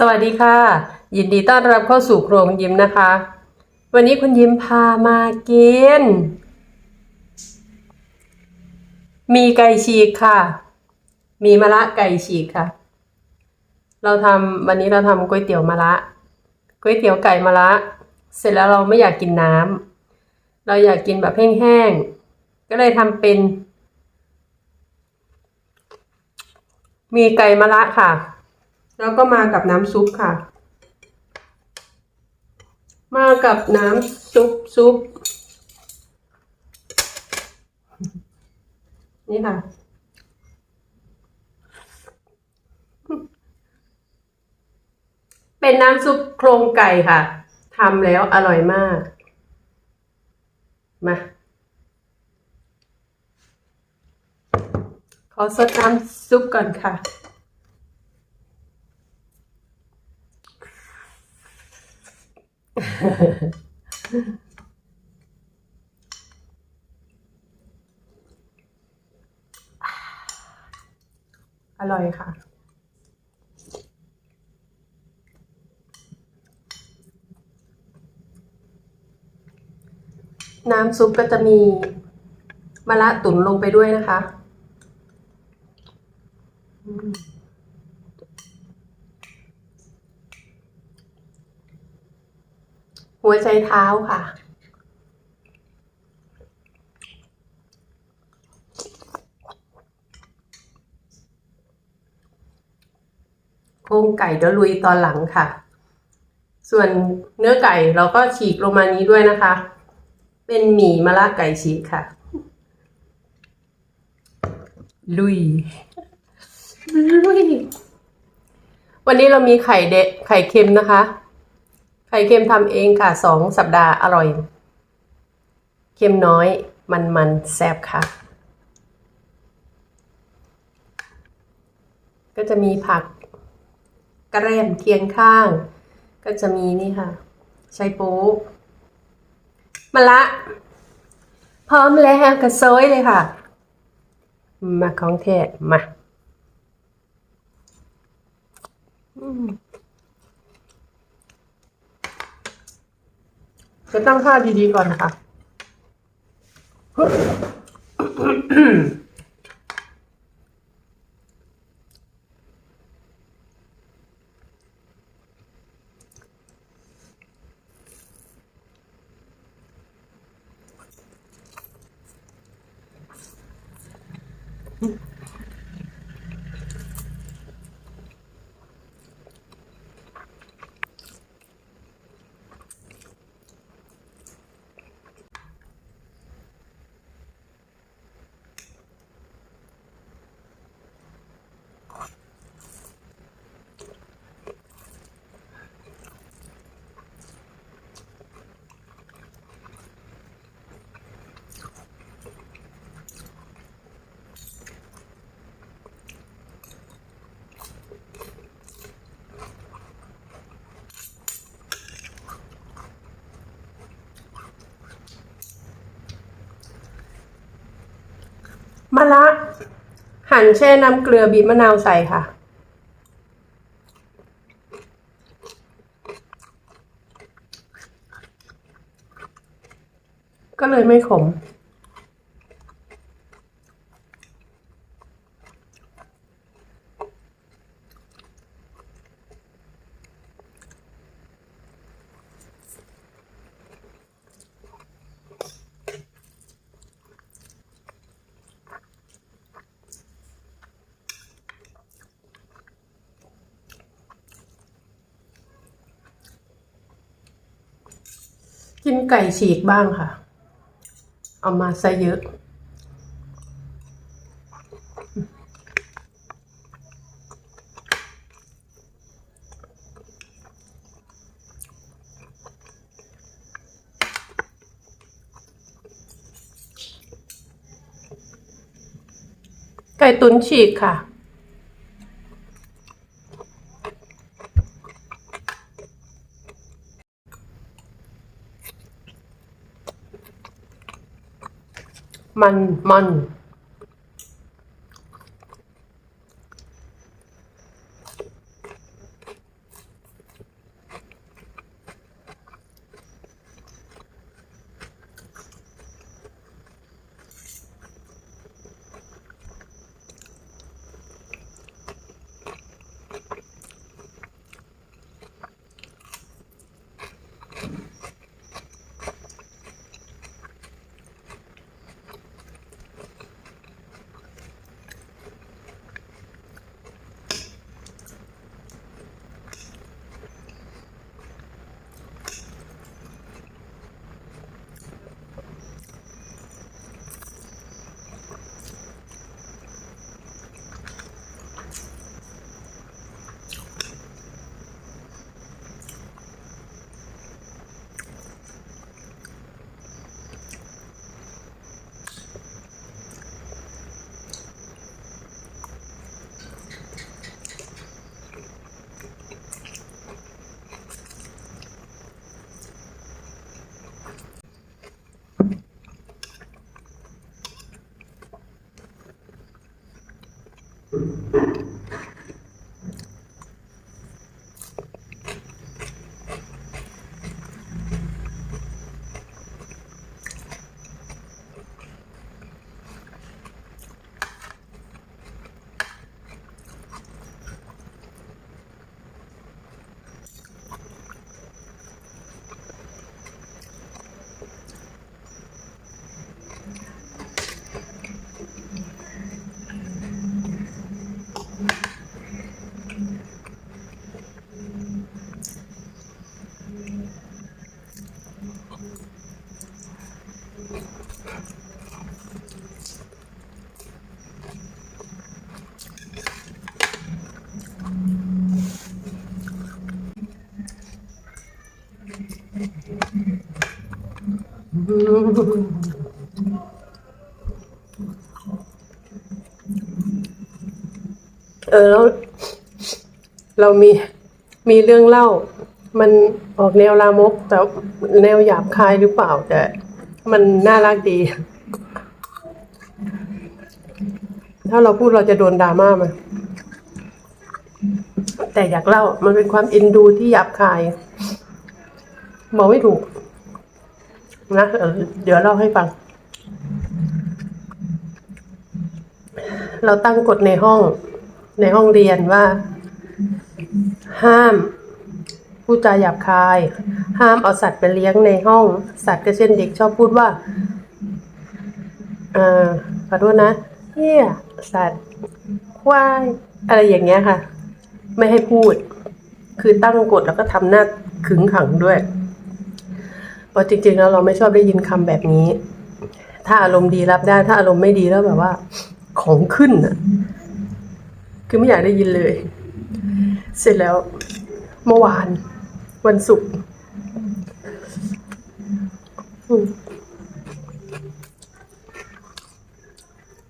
สวัสดีค่ะ ยินดีต้อนรับเข้าสู่โครงยิ้มนะคะ วันนี้คุณยิ้มพามากิน มีไก่ฉีกค่ะ มีมะระไก่ฉีกค่ะ เราทำวันนี้เราทำก๋วยเตี๋ยวมะระก๋วยเตี๋ยวไก่มะระเสร็จแล้วเราไม่อยากกินน้ำเราอยากกินแบบแห้งๆก็เลยทำเป็น มีไก่มะระค่ะ แล้วก็มากับน้ำซุปค่ะ มากับน้ำซุปซุปนี่ค่ะ เป็นน้ำซุปโครงไก่ค่ะทำแล้วอร่อยมาก มา ขอสดน้ำซุปก่อนค่ะ อร่อยค่ะ น้ำซุปก็จะมีมะระตุ๋นลงไปด้วยนะคะ อืม หัวใจเท้าค่ะ โครงไก่เดี๋ยวลุยตอนหลังค่ะ ส่วนเนื้อไก่เราก็ฉีกลงมานี้ด้วยนะคะ เป็นหมี่มะระไก่ฉีกค่ะ ลุย ลุย วันนี้เรามีไข่เดะไข่เค็มนะคะ ไข่เค็มทำเองค่ะสองสัปดาห์อร่อย เค็มน้อยมันมันๆแซ่บค่ะ ก็จะมีผักกระเรมเคียงข้าง ก็จะมีนี่ค่ะไชโป๊มะละ พร้อมแล้วกระโซยเลยค่ะ มาของเทศมา อืม จะตั้งค่าดีๆก่อนค่ะมะละหั่นแช่น้ำเกลือบีบมะนาวใส่ค่ะ ก็เลยไม่ขม กินไก่ฉีกบ้างค่ะ เอามาซะเยอะไก่ตุ๋นฉีกค่ะ มัน เออแล้วเรามีมีเรื่องเล่า มันออกแนวลามก แต่แนวหยาบคายหรือเปล่า แต่ มันน่ารักดี ถ้าเราพูดเราจะโดนดราม่าไหมแต่อยากเล่ามันเป็นความเอ็นดูที่หยาบคายบอกไม่ถูก นะเดี๋ยวเล่าให้ฟัง เราตั้งกฎในห้อง ในห้องเรียนว่า ห้ามพูดจาหยาบคาย ห้ามเอาสัตว์ไปเลี้ยงในห้อง สัตว์ก็เช่นเด็กชอบพูดว่าเอ่อขอโทษนะเฮียสัตว์ควายอะไรอย่างเงี้ยค่ะ ไม่ให้พูด คือตั้งกฎแล้วก็ทำหน้าขึงขังด้วย เพราะจริงๆแล้วเราไม่ชอบได้ยินคำแบบนี้ ถ้าอารมณ์ดีรับได้ ถ้าอารมณ์ไม่ดีแล้วแบบว่า ของขึ้นอะ คือไม่อยากได้ยินเลย เสร็จแล้ว เมื่อวาน วันศุกร์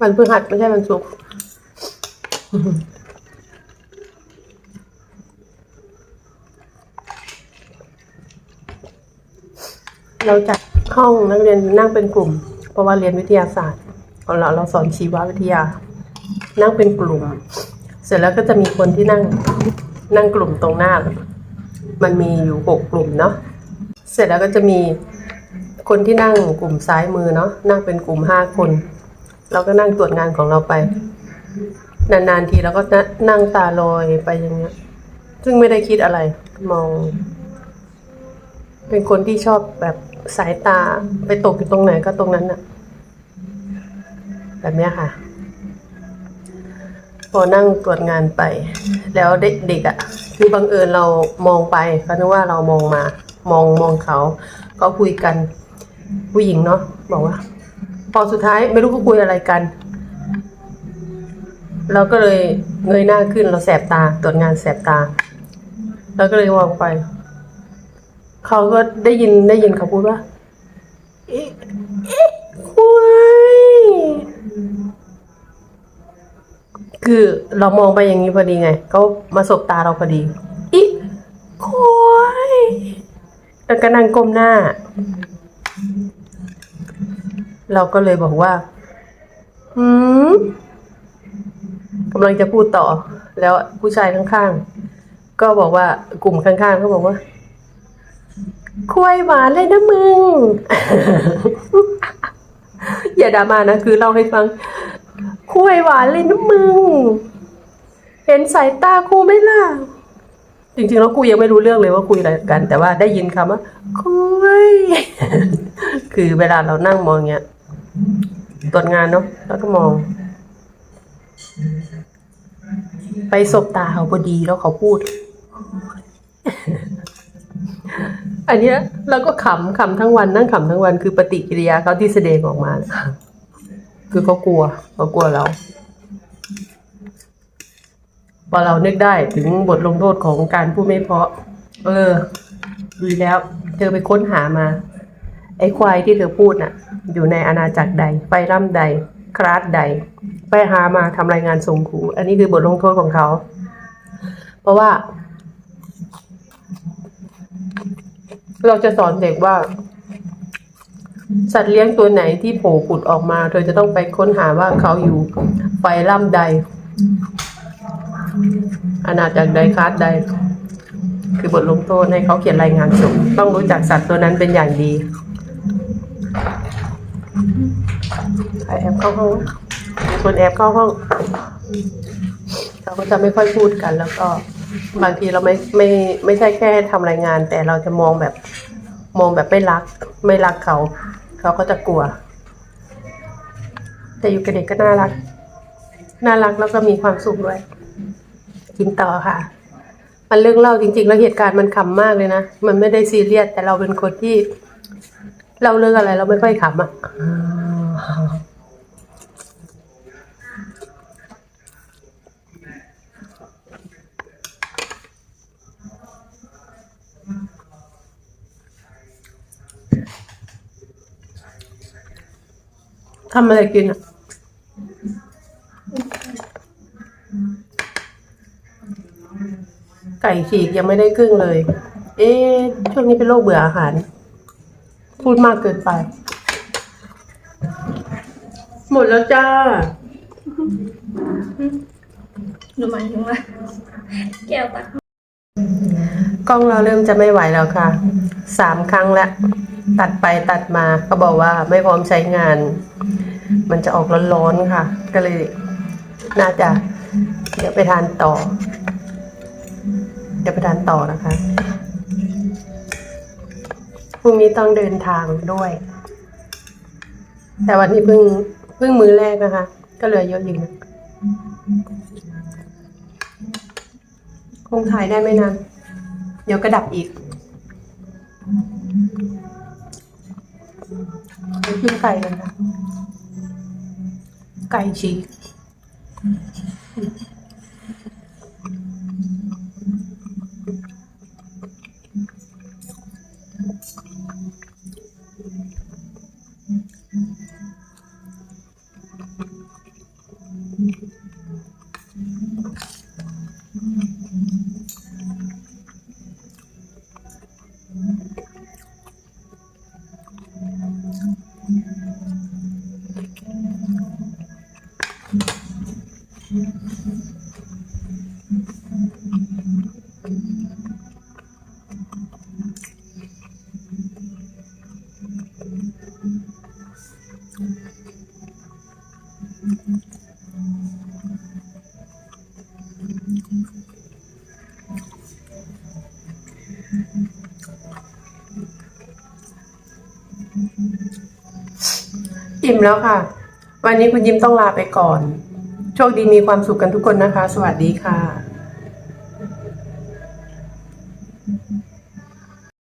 วันพฤหัสไม่ใช่วันศุกร์ เราจัดห้องนักเรียนนั่งเป็นกลุ่ม เพราะว่าเรียนวิทยาศาสตร์ของเราเราสอนชีววิทยา นั่งเป็นกลุ่ม เสร็จแล้วก็จะมีคนที่นั่งนั่งกลุ่มตรงหน้า มันมีอยู่หกกลุ่มเนาะเสร็จแล้วก็จะมีคนที่นั่งกลุ่มซ้ายมือเนาะนั่งเป็นกลุ่มห้าคน เราก็นั่งตรวจงานของเราไป นานๆทีเราก็นั่งตาลอยไปอย่างเงี้ย ซึ่งไม่ได้คิดอะไรมอง เป็นคนที่ชอบแบบ สายตาไปตกอยู่ตรงไหนก็ตรงนั้นน่ะแบบนี้ค่ะ พอนั่งตรวจงานไป แล้วเด็กๆอะ คือบังเอิญเรามองไปเขาคิดว่าเรามองมา มองมองเขาก็คุยกัน ผู้หญิงเนาะบอกว่าพอสุดท้ายไม่รู้เขาคุยอะไรกัน เราก็เลยเงยหน้าขึ้นเราแสบตาตรวจงานแสบตาเราก็เลยมองไป เขาก็ได้ยินได้ยินเขาพูดว่าเอ๊ะเอ๊ะควายคือเรามองไปอย่างนี้พอดีไงเขามาสบตาเราพอดีอีควายแล้วก็นั่งก้มหน้า เราก็เลยบอกว่าหืมกำลังจะพูดต่อ แล้วผู้ชายข้างๆ ก็บอกว่ากลุ่มข้างๆเขาบอกว่า ควายหวานเลยนะมึง อย่าดรามานะ คือเล่าให้ฟังควายหวานเลยนะมึง เห็นสายตาครูไหมล่ะ จริงๆแล้วกูยังไม่รู้เรื่องเลยว่าคุยอะไรกัน แต่ว่าได้ยินคำว่าคุย คือเวลาเรานั่งมองเงี้ยตรวจงานเนาะแล้วก็มอง ไปสบตาเขาพอดีแล้วเขาพูด อันเนี้ยเราก็ขำขำทั้งวันนั่งขำทั้งวันคือปฏิกิริยาเขาที่แสดงออกมาน่ะคือเขากลัวเขากลัวเราพอเรานึกได้ถึงบทลงโทษของการพูดไม่เพราะ เออดีแล้ว เธอไปค้นหามา ไอ้ควายที่เธอพูดน่ะ อยู่ในอาณาจักรใด ไปร่ำใดคลาสใด ไปหามาทำรายงานส่งครู อันนี้คือบทลงโทษของเขา เพราะว่า เราจะสอนเด็กว่า สัตว์เลี้ยงตัวไหนที่โผล่ผุดออกมา เธอจะต้องไปค้นหาว่าเขาอยู่ไฟล่ำใดอนาจจากใดคาดใด คือบทลงโทษให้เขาเขียนรายงานส่งต้องรู้จักสัตว์ตัวนั้นเป็นอย่างดีใครแอบเข้าห้องคนแอบเข้าห้องเราก็จะไม่ค่อยพูดกันแล้วก็ บางทีเราไม่ไม่ไม่ใช่แค่ทำรายงาน แต่เราจะมองแบบมองแบบไม่รัก ไม่รักเขา เขาก็จะกลัว แต่อยู่กับเด็กก็น่ารัก น่ารักแล้วก็มีความสุขด้วย กินต่อค่ะ มันเรื่องเล่าจริง ๆ แล้วเหตุการณ์มันขำมากเลยนะ มันไม่ได้ซีเรียสแต่เราเป็นคนที่เล่าเรื่องอะไรเราไม่ค่อยขำอะ ทำอะไรกินอะไก่ฉีกยังไม่ได้ครึ่งเลย เอ๊ะช่วงนี้เป็นโรคเบื่ออาหาร พูดมากเกินไป หมดแล้วจ้าหนูหมายถึงว่าแก้วตักกล้องเราเริ่มจะไม่ไหวแล้วค่ะ สามครั้งแล้ว ตัดไปตัดมาก็บอกว่าไม่พร้อมใช้งาน มันจะออกร้อนๆค่ะ ก็เลยน่าจะเดี๋ยวไปทานต่อ เดี๋ยวไปทานต่อนะคะพรุ่งนี้ต้องเดินทางด้วย แต่วันนี้เพิ่งเพิ่งมื้อแรกนะคะ ก็เหลือเยอะอยู่นะคงถ่ายได้ไม่นาน เดี๋ยวกระดับอีก ไป มแล้วค่ะ วันนี้คุณยิ้มต้องลาไปก่อน โชคดีมีความสุขกันทุกคนนะคะ สวัสดีค่ะ